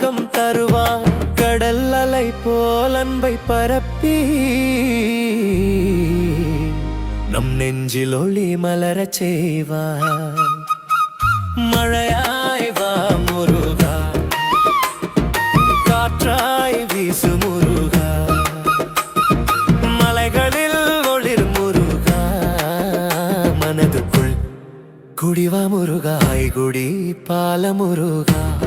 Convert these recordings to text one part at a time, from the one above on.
உற்சாகம் தருவார். கடல் அலை போல் அன்பை பரப்பி நம் நெஞ்சில் ஒளி மலரச் செய்வார். மழையாய் வா முருகா. காற்றாய் வீசு முருகா. மலைகளில் ஒளிர் முருகா. மனதுக்குள் குடிவா முருகாய் குடி பால முருகா.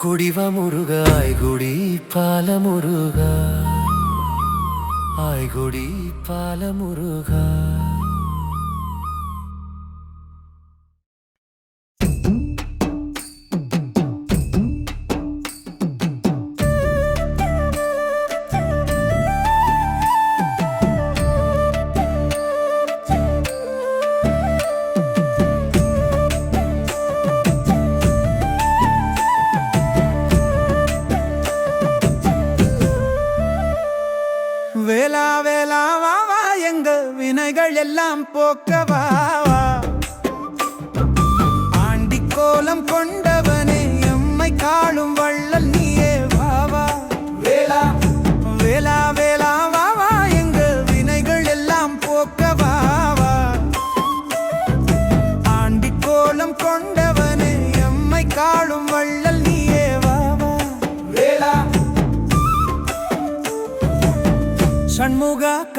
குடிவ முருகா ஆய்குடி பால முருகா ஆய்குடி பால முருகா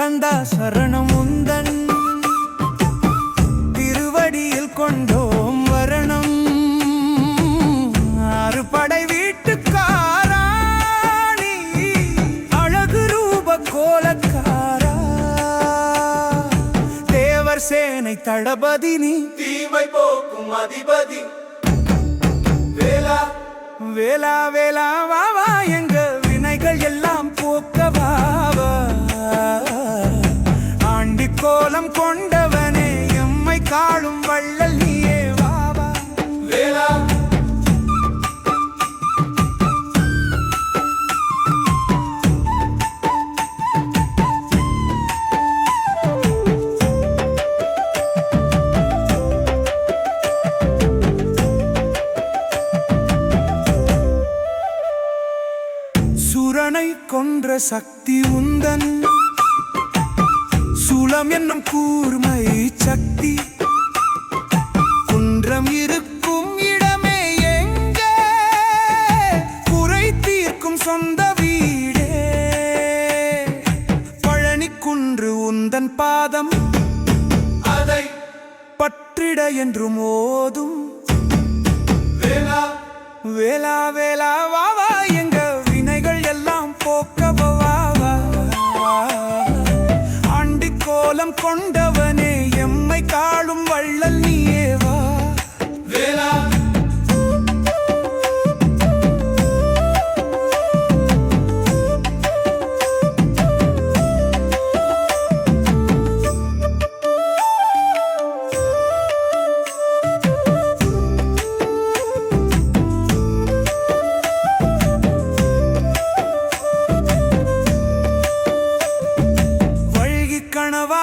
கந்தா சரணம் உந்தன் திருவடியில் கொண்டோம் வரணம். ஆறு படை வீட்டுக்காராணி அழகு ரூப கோலக்காரா. தேவர் சேனை தளபதி நீ தீமை போக்கும் அதிபதி. வேலா. வேலா வேலா வா வா உந்தன் பாதம் அதை பற்றிட என்று மோதும் வேலா வேலா வேலா வாவா எங்க வினைகள் எல்லாம் போக்க வாவா ஆண்டி கோலம் கொண்டவனே எம்மை காளும் வள்ளல் நீயே வா. வழுகி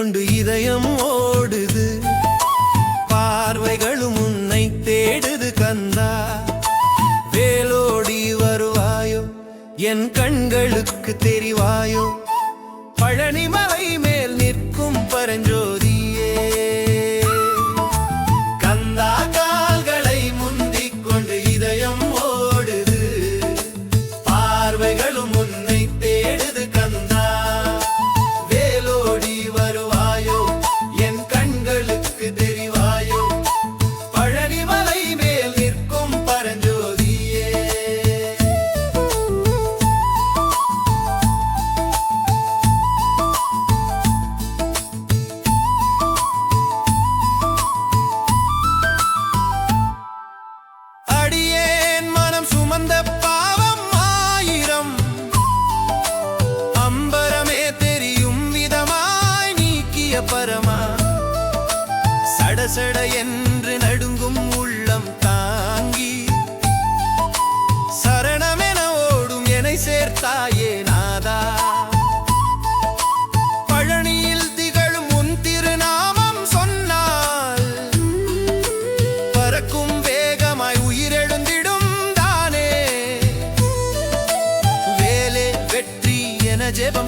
கொண்டு இதயம் ஓடுது. பார்வைகளும் உன்னை தேடுது கந்தா. வேலோடி வருவாயோ? என் கண்களுக்கு தெரிவாயோ? பழனிமலை மேல் நிற்கும் பரஞ்சோ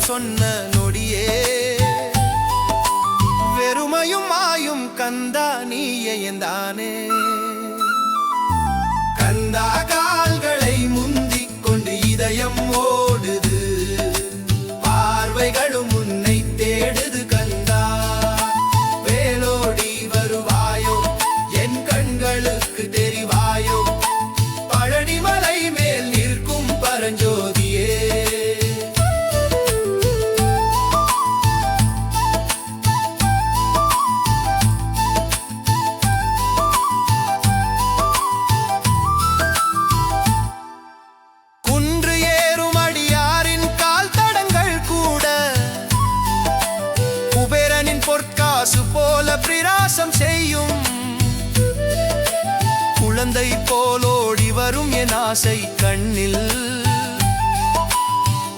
சொன்ன நொடியே. வெறுமையும் ஆயும் கந்தா நீயே தானே. கந்தா கால்களை முந்திக் கொண்டு இதயம் ஓ ஆசை கண்ணில்.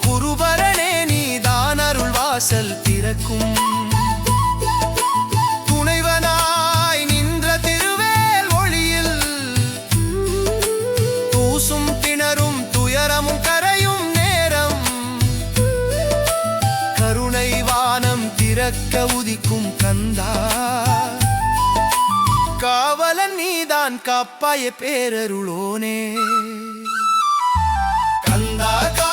குருபரனே நீதான் அருள் வாசல் திறக்கும். துணைவனாய் நின்ற திருவேல் ஒளியில். தூசும் திணறும் துயரமும் கரையும் நேரம். கருணை வானம் திறக்க உதிக்கும் கந்தா. காப்பாய பேரருளோனே. கந்தா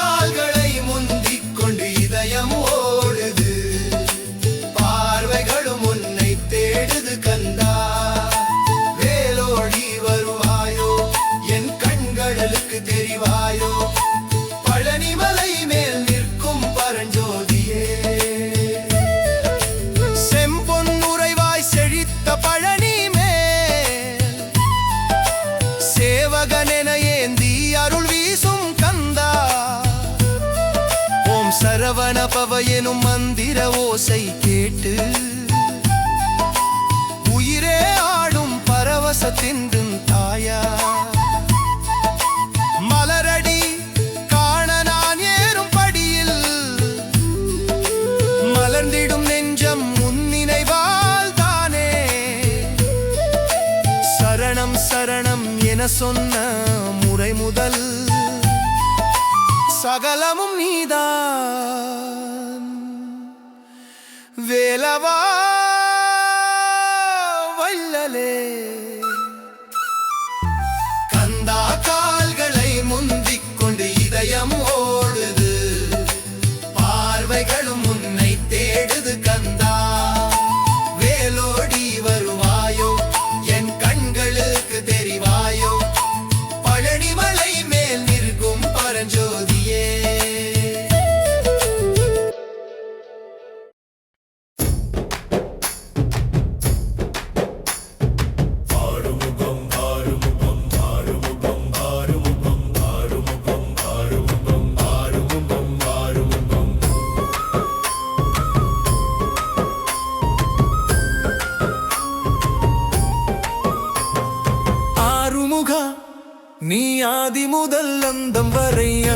ஓசை கேட்டு உயிரே ஆடும் பரவச தின்றும் தாயா. மலரடி காண நான் ஏறும் படியில் மலர்ந்திடும் நெஞ்சம் முன்னினைவால் தானே. சரணம் சரணம் என சொன்ன முறை முதல் சகலமும் நீதான். వేలవా వల్లలే.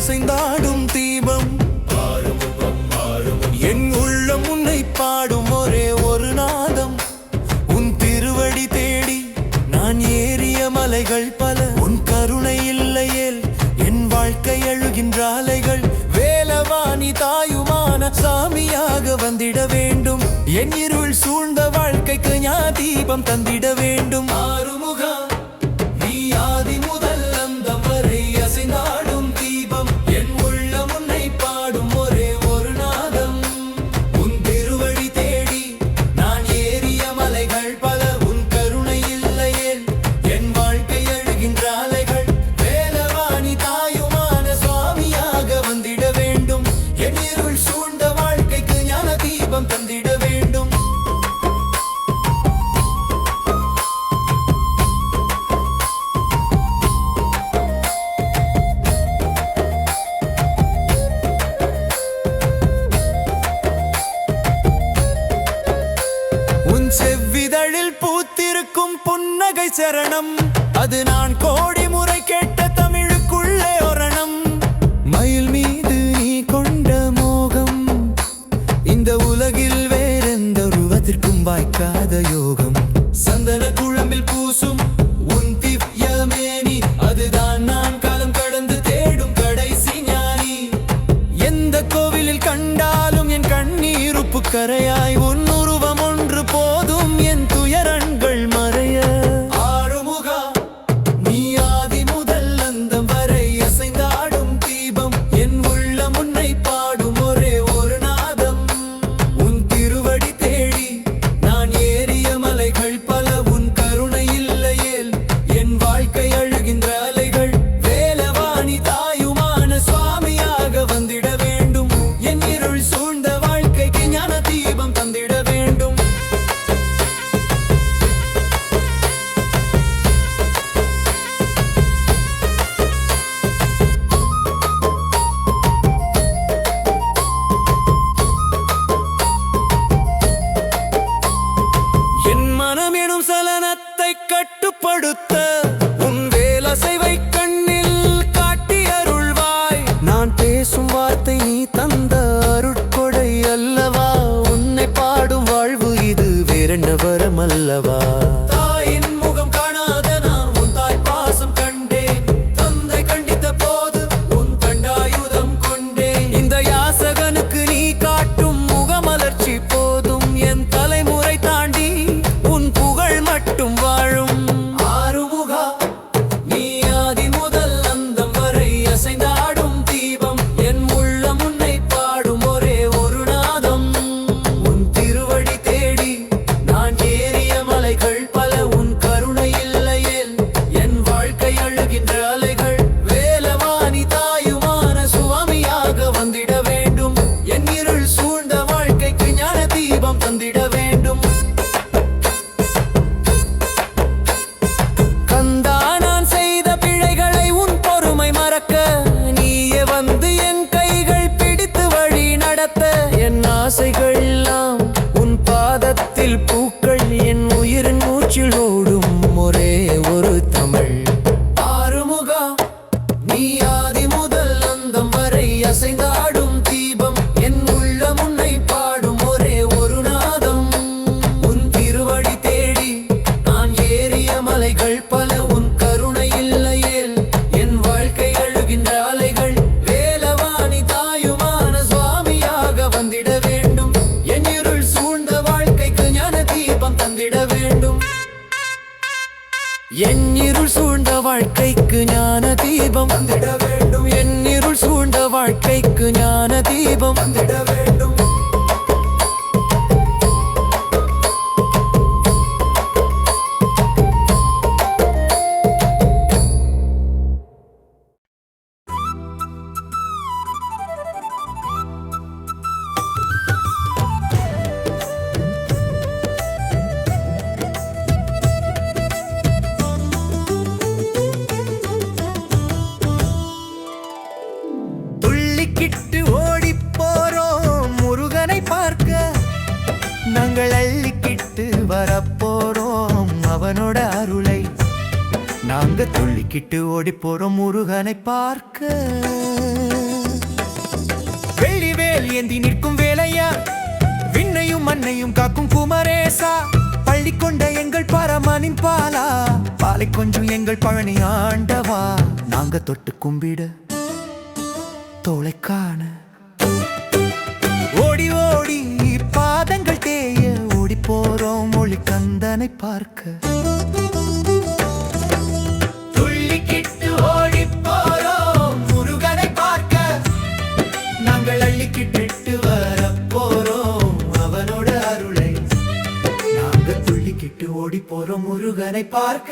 அசைந்தாடும் தீபம். என் உள்ளம் உன்னை பாடும் ஒரே ஒரு நாதம். உன் திருவடி தேடி நான் ஏறிய மலைகள் பல. உன் கருணை இல்லையேல் என் வாழ்க்கை அழுகின்ற அலைகள். வேலவாணி தாயுமான சாமியாக வந்திட வேண்டும். என் இருள் சூழ்ந்த வாழ்க்கைக்கு ஞா தீபம் தந்திட வேண்டும். ஆறுமுகம். சரணம். அது நான் கோடி முறை கேட்ட தமிழுக்குள்ளே ஒரணம். மயில் மீது நீ கொண்ட மோகம். இந்த உலகில் வேறெந்த உருவத்திற்கும் வாய்க்காத யோகம். சந்தன குழம்பில் பூசும் கண்ணவரமல்லவா என்னிருள் சூழ்ந்த வாழ்க்கைக்கு ஞான தீபம் வேண்டும். என்னிருள் சூழ்ந்த வாழ்க்கைக்கு ஞான தீபம் வேண்டும். ஓடி போறோம் முருகனை பார்க்க. வெள்ளி வேல் ஏந்தி நிற்கும் வேலையா? விண்ணையும் மண்ணையும் காக்கும் குமரேசா? பள்ளி கொண்ட எங்கள் பரமனின் பாலா? பாலை கொஞ்சம் எங்கள் பழனி ஆண்டவா? நாங்க தொட்டு கும்பிட தோலை ஓடி ஓடி பாதங்கள் தேய. ஓடி போறோம் ஒளி கந்தனை பார்க்க. ஒரு முருகனை பார்க்க.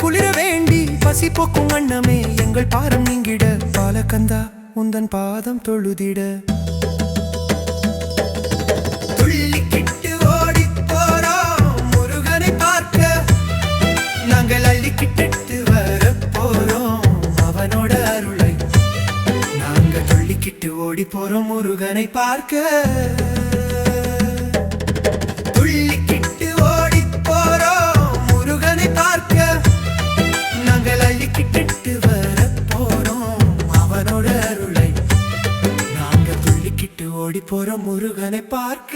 குளிர வேண்டி பசி போக்கும் அண்ணமே எங்கள் பாரம் நீங்கிட. பாலகந்தா உந்தன் பாதம் தொழுதிட. துள்ளிக்கிட்டு ஓடி போறோம் முருகனை பார்க்க. நாங்கள் அள்ளிக்கிட்டு வர போறோம் அவனோட அருளை. ஓடி போறோம் முருகனை பார்க்க. போற முருகனை பார்க்க.